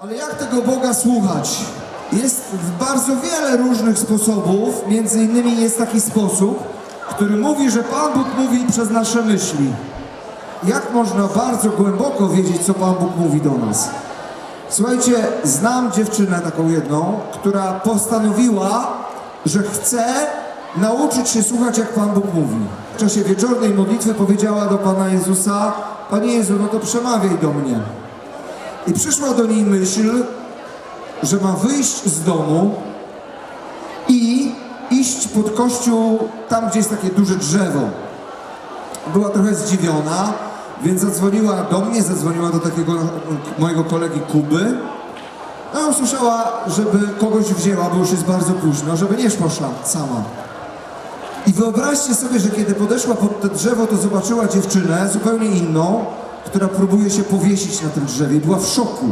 Ale jak tego Boga słuchać? Jest bardzo wiele różnych sposobów, między innymi jest taki sposób, który mówi, że Pan Bóg mówi przez nasze myśli. Jak można bardzo głęboko wiedzieć, co Pan Bóg mówi do nas? Słuchajcie, znam dziewczynę taką jedną, która postanowiła, że chce nauczyć się słuchać, jak Pan Bóg mówi. W czasie wieczornej modlitwy powiedziała do Pana Jezusa, Panie Jezu, no to przemawiaj do mnie. I przyszła do niej myśl, że ma wyjść z domu i iść pod kościół tam, gdzie jest takie duże drzewo. Była trochę zdziwiona, więc zadzwoniła do mnie, zadzwoniła do takiego mojego kolegi Kuby. No usłyszała, żeby kogoś wzięła, bo już jest bardzo późno, żeby nie poszła sama. I wyobraźcie sobie, że kiedy podeszła pod to drzewo, to zobaczyła dziewczynę zupełnie inną, która próbuje się powiesić na tym drzewie. Była w szoku.